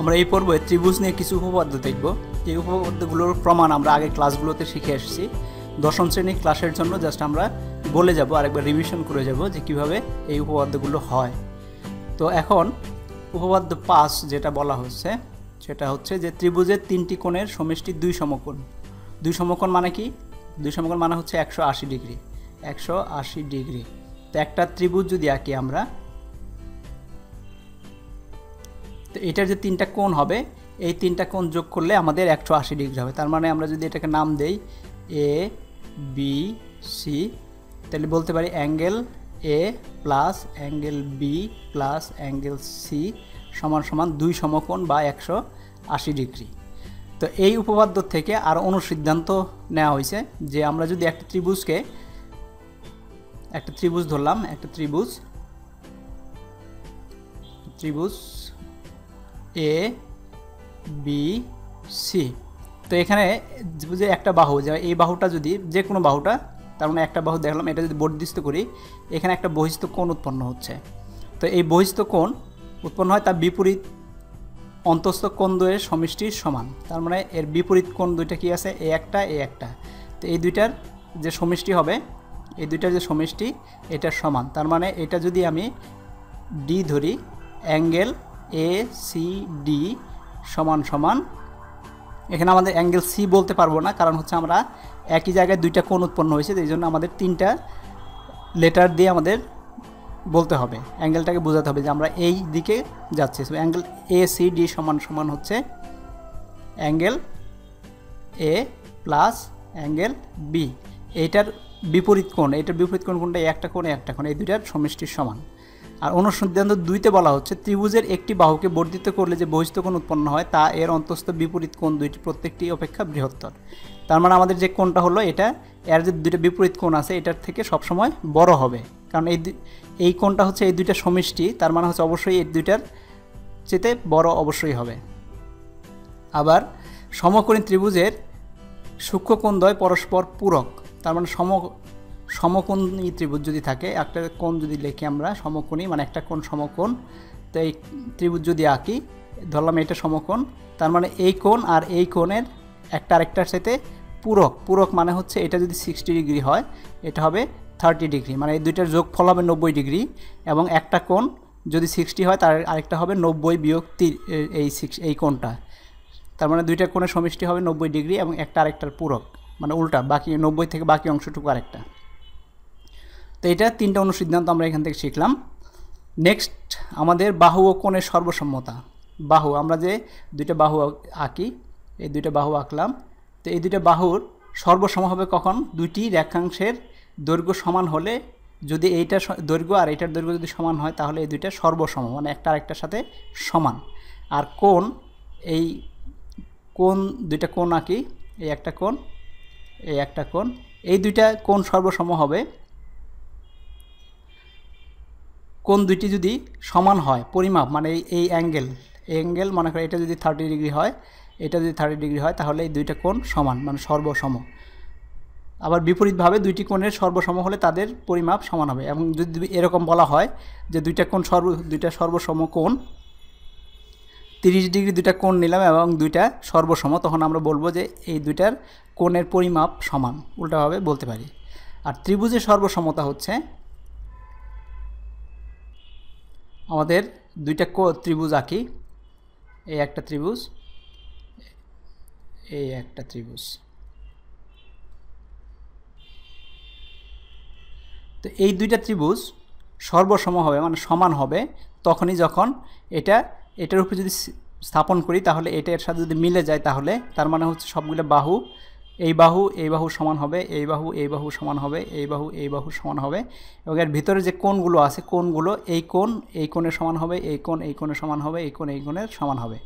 আমরা এই পর্বে ত্রিভুজ নিয়ে কিছু উপপাদ্য দেখব। এই উপপাদ্যগুলোর প্রমাণ আমরা আগের ক্লাসগুলোতে শিখে এসেছি। দশম শ্রেণির ক্লাসের জন্য জাস্ট আমরা বলে যাব, আরেকবার রিভিশন করে যাব যে কীভাবে এই উপপাদ্যগুলো হয়। তো এখন উপপাদ্য পাঁচ যেটা বলা হচ্ছে, সেটা হচ্ছে যে ত্রিভুজের তিনটি কোণের সমষ্টি দুই সমকোণ। দুই সমকোণ মানে কি? দুই সমকোণ মানে হচ্ছে একশো আশি ডিগ্রি। একশো আশি ডিগ্রি। তো একটা ত্রিভুজ যদি আঁকি আমরা তো এটার যে তিনটা কোণ হবে, এই তিনটা কোণ যোগ করলে আমাদের একশো আশি ডিগ্রি হবে। তার মানে আমরা যদি এটাকে নাম দেই এ বি সি তাহলে বলতে পারি angle A plus angle B plus angle C সমান সমান দুই সমকোণ বা একশো আশি ডিগ্রি। তো এই উপপাদ্য থেকে আর অনুসিদ্ধান্ত নেওয়া হয়েছে যে আমরা যদি একটা ত্রিভুজকে, একটা ত্রিভুজ ধরলাম, একটা ত্রিভুজ ত্রিভুজ এ বি সি তো এখানে যে একটা বাহু, যে এই বাহুটা যদি যে কোনো বাহুটা, তার মানে একটা বাহু দেখলাম, এটা যদি বর্ধিস্ত করি, এখানে একটা বহিস্থ কোণ উৎপন্ন হচ্ছে। তো এই বহিস্থ কোণ উৎপন্ন হয় তার বিপরীত অন্তস্থ কোণ দ্বয়ের সমষ্টির সমান। তার মানে এর বিপরীত কোণ দুইটা কি আছে? এ একটা এ একটা। তো এই দুইটার যে সমষ্টি হবে, এই দুইটার যে সমষ্টি, এটার সমান। তার মানে এটা যদি আমি ডি ধরি, অ্যাঙ্গেল এ সি ডি সমান সমান। এখানে আমাদের অ্যাঙ্গেল সি বলতে পারব না, কারণ হচ্ছে আমরা একই জায়গায় দুইটা কোণ উৎপন্ন হয়েছে এই জন্য আমাদের তিনটা লেটার দিয়ে আমাদের বলতে হবে। অ্যাঙ্গেলটাকে বোঝাতে হবে যে আমরা এই দিকে যাচ্ছি। অ্যাঙ্গেল এ সি ডি সমান সমান হচ্ছে angle A plus angle B এইটার বিপরীত কোণ এইটার বিপরীত কোণ কোনটা একটা কোণ একটা কোণ, এই দুইটার সমষ্টির সমান। আর অনুসন্ধান দুইতে বলা হচ্ছে, ত্রিভুজের একটি বাহুকে বর্ধিত করলে যে বহিস্থ কোণ উৎপন্ন হয়, তা এর অন্তস্থ বিপরীত কোণ দুইটি প্রত্যেকটি অপেক্ষা বৃহত্তর। তার মানে আমাদের যে কোণটা হলো এটা, এর যে দুইটা বিপরীত কোণ আছে, এটার থেকে সবসময় বড় হবে। কারণ এই এই কোণটা হচ্ছে এই দুইটা সমষ্টি, তার মানে হচ্ছে অবশ্যই এই দুইটার চেতে বড় অবশ্যই হবে। আবার সমকোণী ত্রিভুজের সূক্ষ্মকোণদ্বয় পরস্পর পূরক, তার মানে সম সমকোণী ত্রিভুজ যদি থাকে, একটা কোণ যদি লিখি আমরা, সমকোণী মানে একটা কোণ সমকোণ, তো এই ত্রিভুজ যদি আঁকি, ধরলাম এটা সমকোণ, তার মানে এই কোণ আর এই কোণের একটা আরেকটার সাথে পূরক পূরক মানে হচ্ছে এটা যদি সিক্সটি ডিগ্রি হয়, এটা হবে থার্টি ডিগ্রি মানে এই দুইটার যোগফল হবে নব্বই ডিগ্রি এবং একটা কোণ যদি সিক্সটি হয়, তার আরেকটা হবে নব্বই বিয়োগ এই সিক্স এই কোণটা। তার মানে দুইটা কোণের সমষ্টি হবে নব্বই ডিগ্রি এবং একটা আরেকটার পূরক মানে উল্টা, বাকি নব্বই থেকে বাকি অংশটুকু আরেকটা। তো এটা তিনটা অনুসিদ্ধান্ত আমরা এখান থেকে শিখলাম। নেক্সট আমাদের বাহু ও কোণের সর্বসম্মতা। বাহু, আমরা যে দুইটা বাহু আঁকি, এই দুইটা বাহু আঁকলাম। তো এই দুইটা বাহুর সর্বসম হবে কখন? দুইটি রেখাংশের দৈর্ঘ্য সমান হলে যদি এইটা দৈর্ঘ্য আর এইটার দৈর্ঘ্য যদি সমান হয়, তাহলে এই দুইটা সর্বসম মানে একটা আরেকটার সাথে সমান। আর কোন এই কোন দুইটা কোণ আঁকি, এই একটা কোণ, এই একটা কোণ, এই দুইটা কোণ সর্বসম হবে কোণ দুইটি যদি সমান হয়, পরিমাপ মানে এই অ্যাঙ্গেল অ্যাঙ্গেল মনে করে এটা যদি থার্টি ডিগ্রি হয়, এটা যদি থার্টি ডিগ্রি হয়, তাহলে এই দুইটা কোণ সমান মানে সর্বসম। আবার বিপরীতভাবে দুইটি কোণের সর্বসম হলে তাদের পরিমাপ সমান হবে। এবং যদি এরকম বলা হয় যে দুইটা কোণ সর্ব, দুইটা সর্বসম কোণ, তিরিশ ডিগ্রি দুইটা কোণ নিলাম এবং দুইটা সর্বসম, তখন আমরা বলব যে এই দুইটার কোণের পরিমাপ সমান। উল্টাভাবে বলতে পারি। আর ত্রিভুজের সর্বসমতা হচ্ছে আমাদের দুইটা কো ত্রিভুজ আঁকি। এই একটা ত্রিভুজ, এই একটা ত্রিভুজ। তো এই দুইটা ত্রিভুজ সর্বসম হবে মানে সমান হবে, তখনই যখন এটা, এটার উপরে যদি স্থাপন করি, তাহলে এটা এর সাথে যদি মিলে যায়, তাহলে তার মানে হচ্ছে সবগুলো বাহু এই বাহু এই বাহু সমান হবে, এই বাহু এই বাহু সমান হবে, এই বাহু এই বাহু সমান হবে। এবং এর ভিতরে যে কোণগুলো আছে, কোণগুলো এই কোণ, এই কোণের সমান হবে, এই কোণ, এই কোণের সমান হবে, এই কোণ, এই কোণের সমান হবে।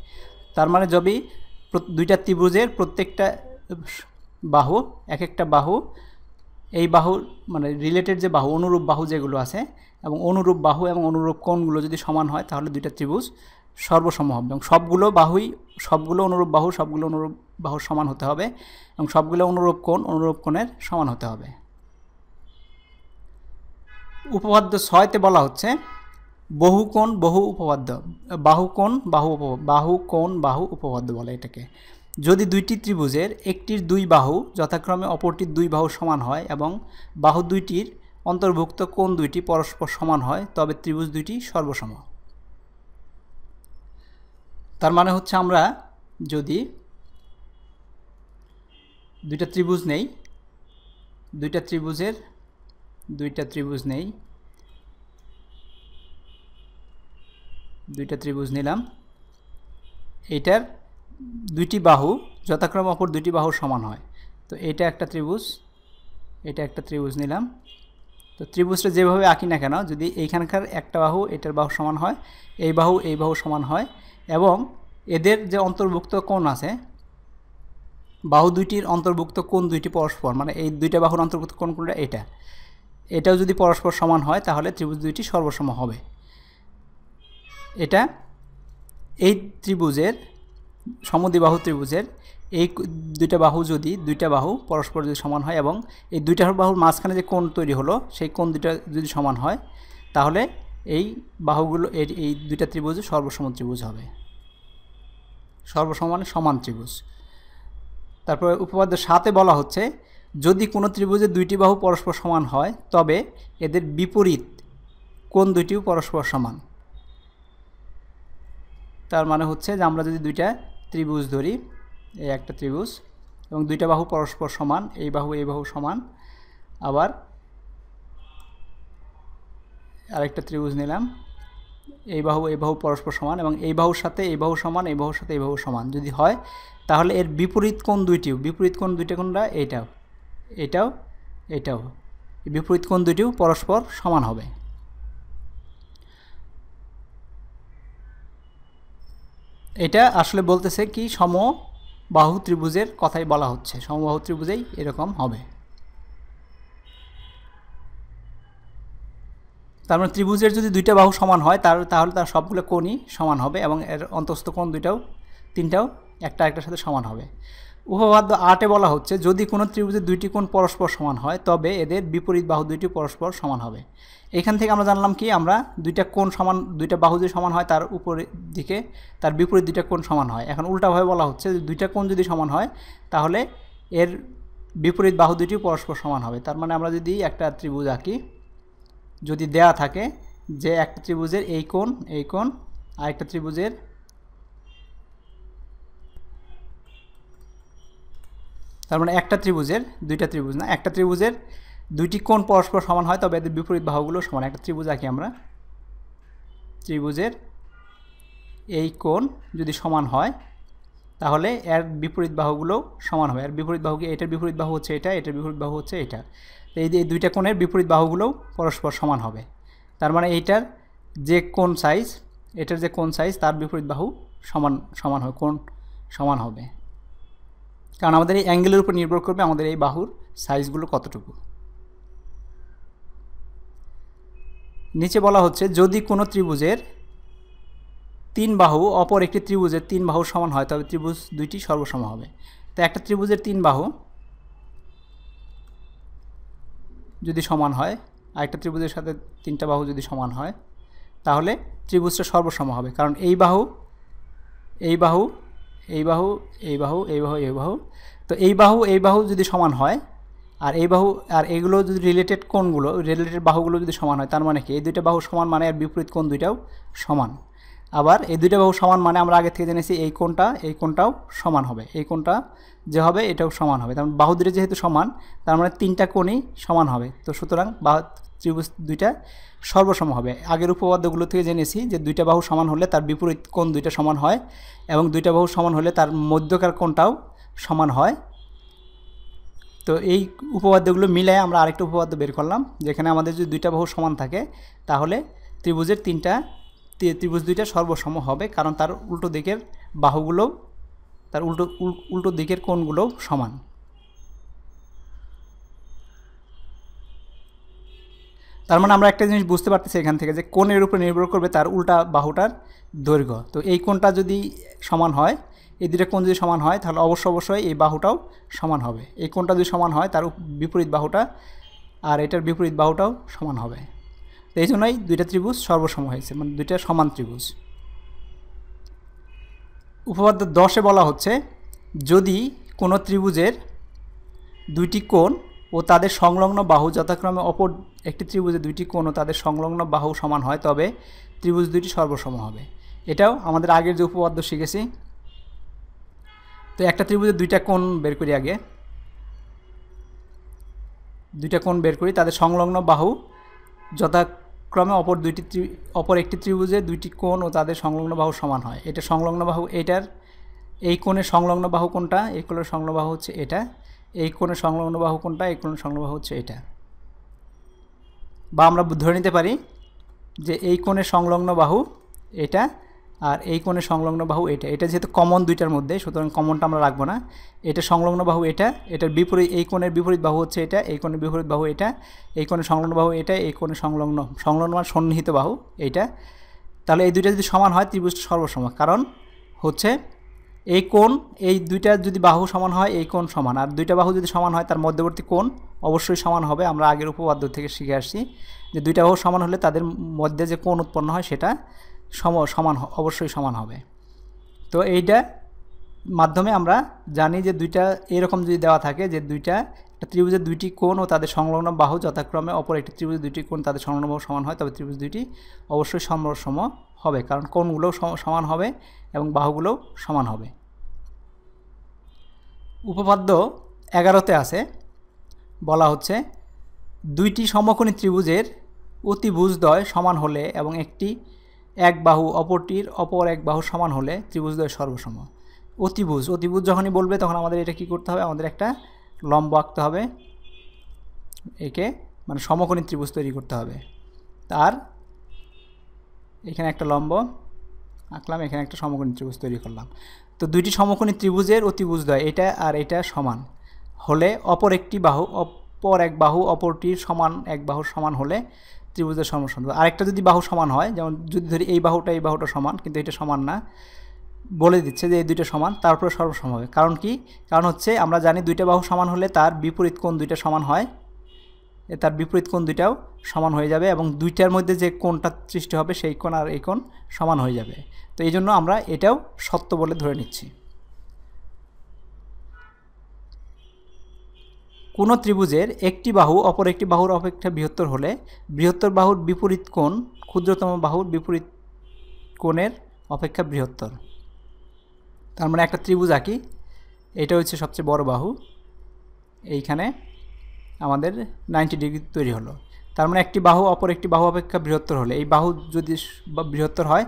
তার মানে যদি দুইটা ত্রিভুজের প্রত্যেকটা বাহু এক একটা বাহু, এই বাহু মানে রিলেটেড যে বাহু, অনুরূপ বাহু যেগুলো আছে, এবং অনুরূপ বাহু এবং অনুরূপ কোণগুলো যদি সমান হয়, তাহলে দুইটা ত্রিভুজ সর্বসম হবে এবং সবগুলো বাহুই, সবগুলো অনুরূপ বাহু, সবগুলো অনুরূপ বাহুর সমান হতে হবে এবং সবগুলো অনুরূপ কোণ অনুরূপ কোণের সমান হতে হবে। উপপাদ্য ছয়তে বলা হচ্ছে, বহু কোণ বহু উপপাদ্য, বাহু কোণ বাহু উপ, বাহু কোণ বাহু উপপাদ্য বলে এটাকে। যদি দুইটি ত্রিভুজের একটির দুই বাহু যথাক্রমে অপরটির দুই বাহু সমান হয় এবং বাহু দুইটির অন্তর্ভুক্ত কোণ দুইটি পরস্পর সমান হয়, তবে ত্রিভুজ দুইটি সর্বসম। তার মানে হচ্ছে আমরা যদি দুইটা ত্রিভুজ নেই। দুইটা ত্রিভুজের, দুইটা ত্রিভুজ নেই। দুইটা ত্রিভুজ নিলাম। এইটার দুইটি বাহু, যথাক্রমে অপর দুইটি বাহু সমান হয়। তো এটা একটা ত্রিভুজ, এটা একটা ত্রিভুজ নিলাম। তো ত্রিভুজটা যেভাবে আঁকি না কেন, যদি এইখানকার একটা বাহু এটার বাহু সমান হয়, এই বাহু এই বাহু সমান হয়, এবং এদের যে অন্তর্ভুক্ত কোণ আছে বাহু দুইটির অন্তর্ভুক্ত কোন দুইটি পরস্পর মানে এই দুইটা বাহুর অন্তর্ভুক্ত কোন কোনটা এটা। এটাও যদি পরস্পর সমান হয়, তাহলে ত্রিভুজ দুইটি সর্বসম হবে। এটা এই ত্রিভুজের সমদ্বিবাহু ত্রিভুজের, এই দুইটা বাহু যদি, দুইটা বাহু পরস্পর যদি সমান হয় এবং এই দুইটা বাহুর মাঝখানে যে কোণ তৈরি হলো, সেই কোণ দুইটা যদি সমান হয়, তাহলে এই বাহুগুলো এই এই দুইটা ত্রিভুজ সর্বসম ত্রিভুজ হবে। সর্বসমানে সমান ত্রিভুজ। তারপরে উপপাদ্য সাথে বলা হচ্ছে, যদি কোনো ত্রিভুজের দুইটি বাহু পরস্পর সমান হয়, তবে এদের বিপরীত কোন দুইটিও পরস্পর সমান। তার মানে হচ্ছে যে আমরা যদি দুইটা ত্রিভুজ ধরি, এই একটা ত্রিভুজ, এবং দুইটা বাহু পরস্পর সমান, এই বাহু এই বাহু সমান, আবার আরেকটা ত্রিভুজ নিলাম এই বাহু এই বাহু পরস্পর সমান এবং এই বাহুর সাথে এই বাহু সমান, এই বাহুর সাথে এই বাহু সমান। যদি হয়, তাহলে এর বিপরীত কোণ দুইটিও। বিপরীত কোণ দুইটা কোনটা এইটাও, এটাও এটাও। বিপরীত কোণ দুইটিও পরস্পর সমান হবে। এটা আসলে বলতেছে কি সম বাহু ত্রিভুজের কথাই বলা হচ্ছে। সমবাহু ত্রিভুজেই এরকম হবে। তার মানে ত্রিভুজের যদি দুইটা বাহু সমান হয়, তার, তাহলে তার সবগুলো কোণই সমান হবে এবং এর অন্তস্থ কোণ দুইটাও, তিনটাও একটা একটার সাথে সমান হবে। উপবাদ্য আটে বলা হচ্ছে, যদি কোনো ত্রিভুজের দুইটি কোণ পরস্পর সমান হয়, তবে এদের বিপরীত বাহু দুইটি পরস্পর সমান হবে। এখান থেকে আমরা জানলাম কি, আমরা দুইটা কোণ সমান, দুইটা বাহু যদি সমান হয়, তার উপরের দিকে তার বিপরীত দুইটা কোণ সমান হয়। এখন উল্টাভাবে বলা হচ্ছে দুইটা কোণ যদি সমান হয়, তাহলে এর বিপরীত বাহু দুইটি পরস্পর সমান হবে। তার মানে আমরা যদি একটা ত্রিভুজ আঁকি যদি দেয়া থাকে যে একটা ত্রিভুজের এই কোণ এই কোণ আর একটা ত্রিভুজের তার মানে একটা ত্রিভুজের দুইটা ত্রিভুজ না, একটা ত্রিভুজের দুইটি কোণ পরস্পর সমান হয়, তবে এদের বিপরীত বাহুগুলো সমান। একটা ত্রিভুজ আঁকি আমরা। ত্রিভুজের এই কোণ যদি সমান হয় তাহলে এর বিপরীত বাহুগুলো সমান হবে। আর বিপরীত বাহুকে এটার বিপরীত বাহু হচ্ছে এটা, এটার বিপরীত বাহু হচ্ছে এটা। এই যে দুইটা কোণের বিপরীত বাহুগুলোও পরস্পর সমান হবে। তার মানে এইটার যে কোন সাইজ এটার যে কোন সাইজ তার বিপরীত বাহু সমান সমান হবে কোন সমান হবে। কারণ আমাদের এই অ্যাঙ্গেলের উপর নির্ভর করবে আমাদের এই বাহুর সাইজগুলো কতটুকু। নিচে বলা হচ্ছে, যদি কোনো ত্রিভুজের তিন বাহু, অপর একটি ত্রিভুজের তিন বাহু সমান হয়, তবে ত্রিভুজ দুইটি সর্বসম হবে। তো একটা ত্রিভুজের তিন বাহু যদি সমান হয়, আরেকটা ত্রিভুজের সাথে তিনটা বাহু যদি সমান হয়, তাহলে ত্রিভুজটা সর্বসম হবে। কারণ এই বাহু এই বাহু এই বাহু এই বাহু এই বাহু এই বাহু, তো এই বাহু এই বাহু যদি সমান হয়, আর এই বাহু, আর এগুলো যদি রিলেটেড কোণগুলো রিলেটেড বাহুগুলো যদি সমান হয়, তার মানে কি? এই দুইটা বাহু সমান মানে আর বিপরীত কোণ দুইটাও সমান। আবার এই দুইটা বাহু সমান মানে আমরা আগে থেকে জেনেছি এই কোণটা, এই কোণটাও সমান হবে। এই কোণটা যে হবে, এটাও সমান হবে। তার বাহু দুটো যেহেতু সমান, তার মানে তিনটা কোণই সমান হবে। তো সুতরাং বাহু ত্রিভুজ দুইটা সর্বসম হবে। আগের উপপাদ্যগুলো থেকে জেনেছি যে দুইটা বাহু সমান হলে তার বিপরীত কোণ দুইটা সমান হয় এবং দুইটা বাহু সমান হলে তার মধ্যকার কোণটাও সমান হয়। তো এই উপপাদ্যগুলো মিলায় আমরা আরেকটা উপপাদ্য বের করলাম, যেখানে আমাদের যদি দুইটা বাহু সমান থাকে, তাহলে ত্রিভুজের তিনটা ত্রিভুজ দুইটা সর্বসম হবে কারণ তার উল্টো দিকের বাহুগুলো, তার উল্টো উল্টো দিকের কোণগুলো সমান। তার মানে আমরা একটা জিনিস বুঝতে পারতেছি এখান থেকে যে কোণের উপর নির্ভর করবে তার উল্টা বাহুটার দৈর্ঘ্য। তো এই কোণটা যদি সমান হয়, এই দুটা কোণ যদি সমান হয়, তাহলে অবশ্য অবশ্যই এই বাহুটাও সমান হবে। এই কোণটা যদি সমান হয়, তার বিপরীত বাহুটা আর এটার বিপরীত বাহুটাও সমান হবে। তো এই জন্যই দুইটা ত্রিভুজ সর্বসম হয়েছে মানে দুইটা সমান ত্রিভুজ। উপপাদ্য দশে বলা হচ্ছে, যদি কোনো ত্রিভুজের দুইটি কোণ ও তাদের সংলগ্ন বাহু যথাক্রমে অপর একটি ত্রিভুজের দুইটি কোণ ও তাদের সংলগ্ন বাহু সমান হয়, তবে ত্রিভুজ দুইটি সর্বসম হবে। এটাও আমাদের আগের যে উপপাদ্য শিখেছি। তো একটা ত্রিভুজের দুইটা কোণ বের করি আগে। দুইটা কোণ বের করি, তাদের সংলগ্ন বাহু যথাক্রমে অপর দুইটি অপর একটি ত্রিভুজে দুইটি কোণ ও তাদের সংলগ্ন বাহু সমান হয়। এটা সংলগ্ন বাহু এটার, এই কোণের সংলগ্ন বাহু কোনটা? এই কোণের সংলগ্ন বাহু হচ্ছে এটা। এই কোণের সংলগ্ন বাহু কোনটা? এই কোণের সংলগ্ন বাহু হচ্ছে এটা। বা আমরা ধরে নিতে পারি যে এই কোণের সংলগ্ন বাহু এটা আর এই কোণের সংলগ্ন বাহু এটা। এটা যেহেতু কমন দুইটার মধ্যে, সুতরাং কমনটা আমরা রাখব না। এটা সংলগ্ন বাহু এটা, এটার বিপরীত, এই কোণের বিপরীত বাহু হচ্ছে এটা, এই কোণের বিপরীত বাহু এটা, এই কোণের সংলগ্ন বাহু এটা, এই কোণের সংলগ্ন সংলগ্ন মানে সন্নিহিত বাহু এইটা তাহলে এই দুইটা যদি সমান হয়, ত্রিভুজটা সর্বসম, কারণ হচ্ছে এই কোণ, এই দুইটা যদি বাহু সমান হয়, এই কোণ সমান। আর দুইটা বাহু যদি সমান হয়, তার মধ্যবর্তী কোণ অবশ্যই সমান হবে। আমরা আগের উপপাদ্য থেকে শিখে আসছি যে দুইটা বাহু সমান হলে তাদের মধ্যে যে কোণ উৎপন্ন হয়, সেটা সম, সমান অবশ্যই সমান হবে। তো এইটা মাধ্যমে আমরা জানি যে দুইটা এরকম যদি দেওয়া থাকে যে দুইটা ত্রিভুজের দুইটি কোণ ও তাদের সংলগ্ন বাহু যথাক্রমে অপর একটি ত্রিভুজের দুইটি কোণ তাদের সংলগ্ন বাহু সমান হয়, তবে ত্রিভুজ দুইটি অবশ্যই সমসম হবে, কারণ কোণগুলোও সমান হবে এবং বাহুগুলোও সমান হবে। উপপাদ্য এগারোতে আছে, বলা হচ্ছে দুইটি সমকোণী ত্রিভুজের অতিভুজদ্বয় সমান হলে এবং একটি এক বাহু অপরটির অপর এক বাহু সমান হলে ত্রিভুজদ্বয় সর্বসম। অতিভুজ অতিভুজ যখনই বলবে তখন আমাদের এটা কি করতে হবে? আমাদের একটা লম্ব আঁকতে হবে। একে মানে সমকোণী ত্রিভুজ তৈরি করতে হবে। তার এখানে একটা লম্ব আঁকলাম, এখানে একটা সমকোণী ত্রিভুজ তৈরি করলাম। তো দুইটি সমকোণী ত্রিভুজের অতিভুজদ্বয়, এটা আর এটা সমান হলে অপর একটি বাহু, অপর এক বাহু অপরটির সমান, এক বাহু সমান হলে ত্রিভুজের সমসম আরেকটা যদি বাহু সমান হয়, যেমন যদি ধরি এই বাহুটা এই বাহুটা সমান, কিন্তু এটা সমান না, বলে দিচ্ছে যে এই দুইটা সমান, তারপরে সর্বসম হবে। কারণ কি? কারণ হচ্ছে আমরা জানি দুইটা বাহু সমান হলে তার বিপরীত কোণ দুইটা সমান হয়। এ তার বিপরীত কোণ দুইটাও সমান হয়ে যাবে এবং দুইটার মধ্যে যে কোণটা সৃষ্টি হবে, সেই কোণ আর এই কোণ সমান হয়ে যাবে। তো এই জন্য আমরা এটাও সত্য বলে ধরে নিচ্ছি। কোনো ত্রিভুজের একটি বাহু অপর একটি বাহুর অপেক্ষা বৃহত্তর হলে বৃহত্তর বাহুর বিপরীত কোণ ক্ষুদ্রতম বাহুর বিপরীত কোণের অপেক্ষা বৃহত্তর। তার মানে একটা ত্রিভুজ আঁকি। এটা হচ্ছে সবচেয়ে বড় বাহু। এইখানে আমাদের নাইনটি ডিগ্রি তৈরি হলো। তার মানে একটি বাহু অপর একটি বাহু অপেক্ষা বৃহত্তর হলে, এই বাহু যদি বৃহত্তর হয়,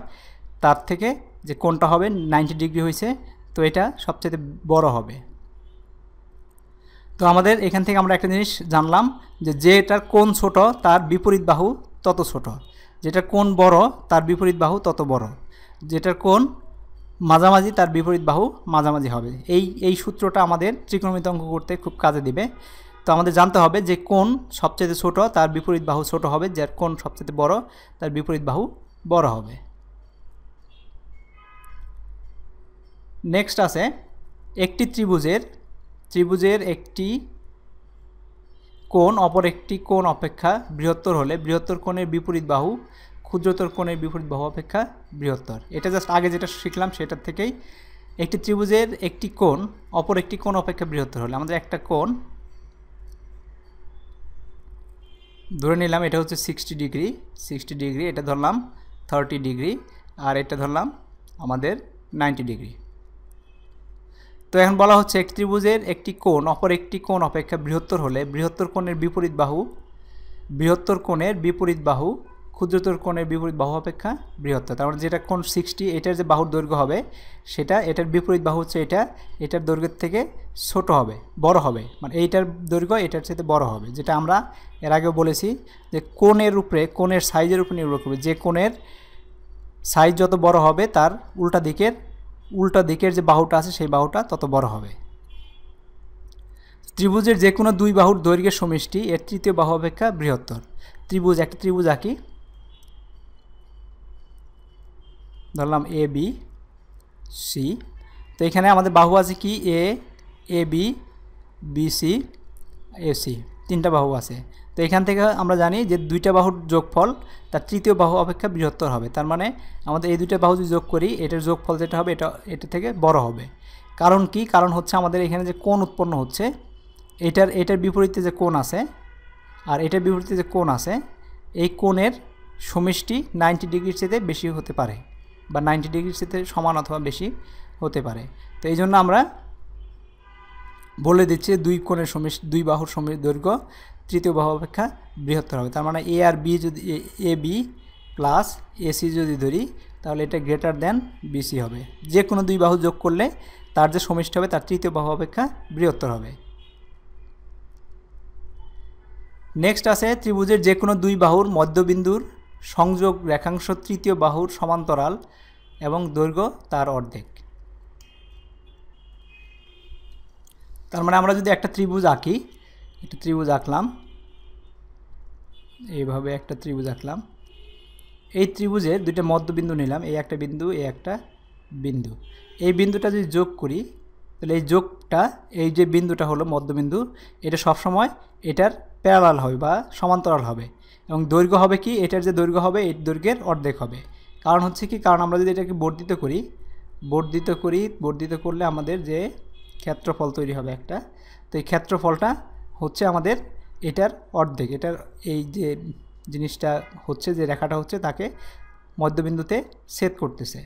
তার থেকে যে কোনটা হবে নাইনটি ডিগ্রি হয়েছে, তো এটা সবচেয়ে বড় হবে। তো আমাদের এখান থেকে আমরা একটা জিনিস জানলাম যে যেটার কোন ছোট, তার বিপরীত বাহু তত ছোট। যেটার কোন বড়, তার বিপরীত বাহু তত বড়। যেটার কোন মাঝামাঝি, তার বিপরীত বাহু মাঝামাঝি হবে। এই এই সূত্রটা আমাদের ত্রিকোণমিত অঙ্ক করতে খুব কাজে দিবে। তো আমাদের জানতে হবে যে কোন সবচেয়ে ছোট, তার বিপরীত বাহু ছোট হবে, যার কোন সবচেয়ে বড়, তার বিপরীত বাহু বড় হবে। নেক্সট আছে, একটি ত্রিভুজের ত্রিভুজের একটি কোণ, অপর একটি কোণ অপেক্ষা বৃহত্তর হলে, বৃহত্তর কোণের বিপরীত বাহু, ক্ষুদ্রতর কোণের বিপরীত বাহু অপেক্ষা বৃহত্তর। এটা জাস্ট আগে যেটা শিখলাম সেটার থেকেই একটি ত্রিভুজের একটি কোণ, অপর একটি কোণ অপেক্ষা বৃহত্তর হলে। আমাদের একটা কোণ ধরে নিলাম, এটা হচ্ছে সিক্সটি ডিগ্রি সিক্সটি ডিগ্রি এটা ধরলাম থার্টি ডিগ্রি আর এটা ধরলাম আমাদের নাইনটি ডিগ্রি তো এখন বলা হচ্ছে একটি ত্রিভুজের একটি কোণ, অপর একটি কোণ অপেক্ষা বৃহত্তর হলে বৃহত্তর কোণের বিপরীত বাহু, বৃহত্তর কোণের বিপরীত বাহু, ক্ষুদ্রতর কোণের বিপরীত বাহু অপেক্ষা বৃহত্তর। তার মানে যেটা কোণ সিক্সটি এটার যে বাহুর দৈর্ঘ্য হবে, সেটা এটার বিপরীত বাহু হচ্ছে এটা, এটার দৈর্ঘ্যের থেকে ছোট হবে, বড় হবে। মানে এইটার দৈর্ঘ্য, এটার সাথে বড় হবে। যেটা আমরা এর আগেও বলেছি যে কোণের উপরে, কোণের সাইজের উপরে নির্ভর করবে। যে কোণের সাইজ যত বড় হবে, তার উল্টা দিকের উল্টা দিকের যে বাহুটা আছে সেই বাহুটা তত বড় হবে। ত্রিভুজের যে কোনো দুই বাহুর দৈর্ঘ্যের সমষ্টি, এর তৃতীয় বাহু অপেক্ষা বৃহত্তর। ত্রিভুজ একটা ত্রিভুজ আঁকি। ধরলাম এ বি সি তো এখানে আমাদের বাহু আছে কি? A A B B C A C তিনটা বাহু আছে। তো এখান থেকে আমরা জানি যে দুইটা বাহুর যোগফল, তার তৃতীয় বাহু অপেক্ষা বৃহত্তর হবে। তার মানে আমাদের এই দুইটা বাহু যদি যোগ করি, এটার যোগফল যেটা হবে, এটা এটা থেকে বড় হবে। কারণ কি? কারণ হচ্ছে আমাদের এখানে যে কোণ উৎপন্ন হচ্ছে, এটার এটার বিপরীতে যে কোণ আছে, আর এটার বিপরীতে যে কোণ আছে, এই কোণের সমষ্টি নাইনটি ডিগ্রির চেয়ে বেশি হতে পারে বা নাইনটি ডিগ্রির চেয়ে সমান অথবা বেশি হতে পারে। তো এই জন্য আমরা বলে দিচ্ছে দুই কোণের সমষ্টি দুই বাহুর সমী দৈর্ঘ্য, তৃতীয় বাহু অপেক্ষা বৃহত্তর হবে। তার মানে এ আর বি যদি এ বি প্লাস এসি যদি ধরি, তাহলে এটা গ্রেটার দেন বিসি হবে। যে কোনো দুই বাহু যোগ করলে তার যে সমষ্টি হবে, তার তৃতীয় বাহু অপেক্ষা বৃহত্তর হবে। নেক্সট আছে ত্রিভুজের যে কোনো দুই বাহুর মধ্যবিন্দুর সংযোগ রেখাংশ তৃতীয় বাহুর সমান্তরাল এবং দৈর্ঘ্য তার অর্ধেক। তার মানে আমরা যদি একটা ত্রিভুজ আঁকি, একটা ত্রিভুজ আঁকলাম, এইভাবে একটা ত্রিভুজ আঁকলাম, এই ত্রিভুজের দুইটা মধ্যবিন্দু নিলাম, এই একটা বিন্দু, এই একটা বিন্দু। এই বিন্দুটা যদি যোগ করি, তাহলে এই যোগটা, এই যে বিন্দুটা হলো মধ্যবিন্দু, এটা সবসময় এটার প্যারালাল হবে বা সমান্তরাল হবে এবং দৈর্ঘ্য হবে কি? এটার যে দৈর্ঘ্য হবে এই দৈর্ঘ্যের অর্ধেক হবে। কারণ হচ্ছে কি? কারণ আমরা যদি এটাকে বর্ধিত করি বর্ধিত করি, বর্ধিত করলে আমাদের যে ক্ষেত্রফল তৈরি হবে একটা। তো এই ক্ষেত্রফলটা হচ্ছে আমাদের এটার অর্ধেক। এটার এই যে জিনিসটা হচ্ছে, যে রেখাটা হচ্ছে, তাকে মধ্যবিন্দুতে সেট করতেছে।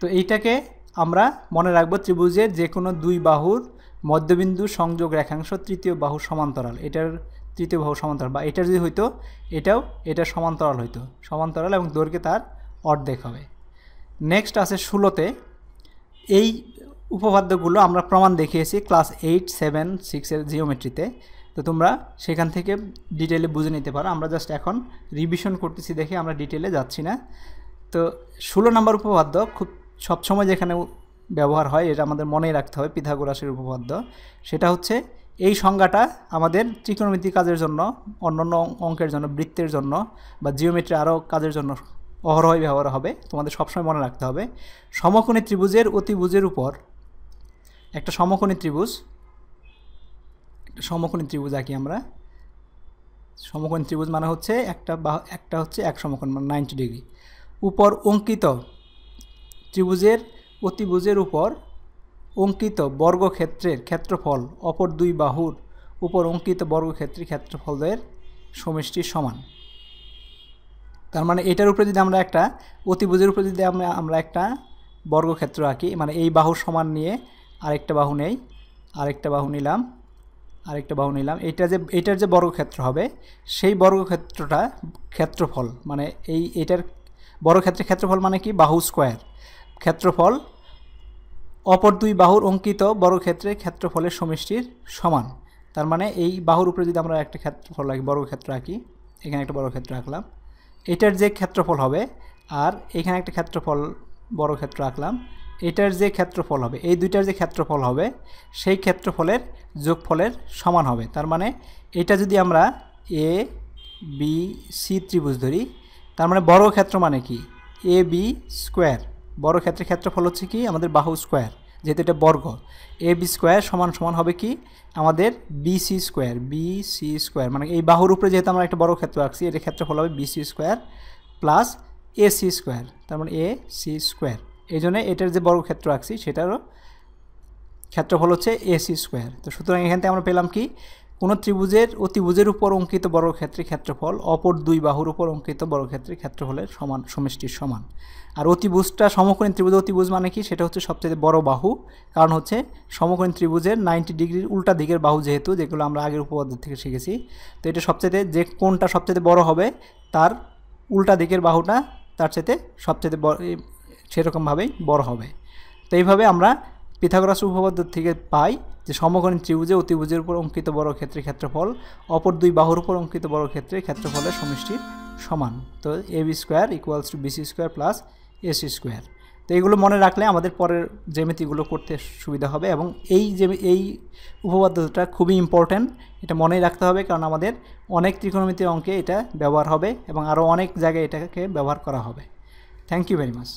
তো এইটাকে আমরা মনে রাখব ত্রিভুজের যে কোনো দুই বাহুর মধ্যবিন্দু সংযোগ রেখাংশ তৃতীয় বাহু সমান্তরাল। এটার তৃতীয় বাহু সমান্তরাল বা এটা যদি হইতো, এটাও এটা সমান্তরাল হইতো। সমান্তরাল এবং দৈর্ঘ্যে তার অর্ধেক হবে। নেক্সট আছে ষোলোতে। এই উপপাদ্যগুলো আমরা প্রমাণ দেখিয়েছি ক্লাস এইট সেভেন সিক্সের জিওমেট্রিতে তো। তোমরা সেখান থেকে ডিটেলে বুঝে নিতে পারো। আমরা জাস্ট এখন রিভিশন করতেছি দেখে আমরা ডিটেলে যাচ্ছি না। তো ষোলো নম্বর উপপাদ্য খুব সবসময় যেখানে ব্যবহার হয়, এটা আমাদের মনে রাখতে হবে, পিথাগোরাসের উপপাদ্য। সেটা হচ্ছে এই সংজ্ঞাটা আমাদের ত্রিকোণমিতি কাজের জন্য, অন্যান্য অঙ্কের জন্য, বৃত্তের জন্য বা জিওমেট্রি আরও কাজের জন্য অহরহই ব্যবহার হবে। তোমাদের সবসময় মনে রাখতে হবে। সমকোণী ত্রিভুজের অতিভুজের উপর একটা সমকোণী ত্রিভুজ, একটা সমকোণী ত্রিভুজ আঁকি আমরা। সমকোণী ত্রিভুজ মানে হচ্ছে একটা বা, একটা হচ্ছে এক সমকোণ মানে নাইনটি ডিগ্রি উপর অঙ্কিত ত্রিভুজের অতিভুজের উপর অঙ্কিত বর্গক্ষেত্রের ক্ষেত্রফল অপর দুই বাহুর উপর অঙ্কিত বর্গক্ষেত্রের ক্ষেত্রফলের সমষ্টির সমান। তার মানে এটার উপরে যদি আমরা একটা অতিভুজের উপরে যদি আমরা আমরা একটা বর্গক্ষেত্র আঁকি মানে এই বাহু সমান নিয়ে আরেকটা বাহু নেই, আরেকটা বাহু নিলাম, আরেকটা বাহু নিলাম, এটা যে, এটার যে বর্গক্ষেত্র হবে, সেই বর্গক্ষেত্রটা ক্ষেত্রফল মানে এই, এটার বর্গক্ষেত্রের ক্ষেত্রফল মানে কি? বাহু স্কোয়ার। ক্ষেত্রফল, অপর দুই বাহুর অঙ্কিত বর্গক্ষেত্রের ক্ষেত্রফলের সমষ্টির সমান। তার মানে এই বাহুর উপরে যদি আমরা একটা ক্ষেত্রফল আঁকি, বর্গক্ষেত্র আঁকি, এখানে একটা বর্গক্ষেত্র আঁকলাম এটার যে ক্ষেত্রফল হবে, আর এখানে একটা ক্ষেত্রফল, বড় ক্ষেত্র আঁকলাম, এটার যে ক্ষেত্রফল হবে, এই দুইটার যে ক্ষেত্রফল হবে, সেই ক্ষেত্রফলের যোগফলের সমান হবে। তার মানে এটা যদি আমরা এ বি সি ত্রিভুজ ধরি, তার মানে বড় ক্ষেত্র মানে কি? এ বি স্কোয়ার বড় ক্ষেত্রের ক্ষেত্রফল হচ্ছে কি? আমাদের বাহু স্কোয়ার যেহেতু এটা বর্গ এ বি স্কোয়ার সমান সমান হবে কি? আমাদের B C square B C square মানে এই বাহুর উপরে যেহেতু আমরা একটা বড় ক্ষেত্র রাখছি এর ক্ষেত্রফল হবে B C square plus A C square তার মানে এ সি স্কোয়ার এই জন্য এটার যে বর্গক্ষেত্র রাখছি সেটারও ক্ষেত্রফল হচ্ছে এসি স্কোয়ার তো সুতরাং এখান থেকে আমরা পেলাম কি? কোনো ত্রিভুজের অতিভুজের উপর অঙ্কিত বর্গক্ষেত্রের ক্ষেত্রফল, অপর দুই বাহুর উপর অঙ্কিত বর্গক্ষেত্রের ক্ষেত্রফলের সমান, সমষ্টির সমান। আর অতিভুজটা সমকোণী ত্রিভুজ অতিভুজ মানে কি? সেটা হচ্ছে সবচেয়ে বড় বাহু। কারণ হচ্ছে সমকোণী ত্রিভুজের নাইনটি ডিগ্রির উল্টা দিকের বাহু যেহেতু, যেগুলো আমরা আগের উপপাদ্য থেকে শিখেছি, তো এটা সবচেয়ে যে কোনটা সবচেয়ে বড় হবে, তার উল্টা দিকের বাহুটা তার সাথে সবচেয়ে বড় সেরকমভাবেই বড় হবে। তো এইভাবে আমরা পিথাগোরাস উপপাদ্য থেকে পাই যে সমকোণী ত্রিভুজে অতিভুজের উপর অঙ্কিত বড় ক্ষেত্রে ক্ষেত্রফল, অপর দুই বাহুর উপর অঙ্কিত বড় ক্ষেত্রের ক্ষেত্রফলের সমষ্টির সমান। তো A B square equals to BC square plus AC square. তো এইগুলো মনে রাখলে আমাদের পরের জ্যামিতিগুলো করতে সুবিধা হবে এবং এই যে, এই উপপাদ্যটা খুবই ইম্পর্ট্যান্ট এটা মনেই রাখতে হবে কারণ আমাদের অনেক ত্রিকোণমিতির অঙ্কে এটা ব্যবহার হবে এবং আরও অনেক জায়গায় এটাকে ব্যবহার করা হবে। Thank you very much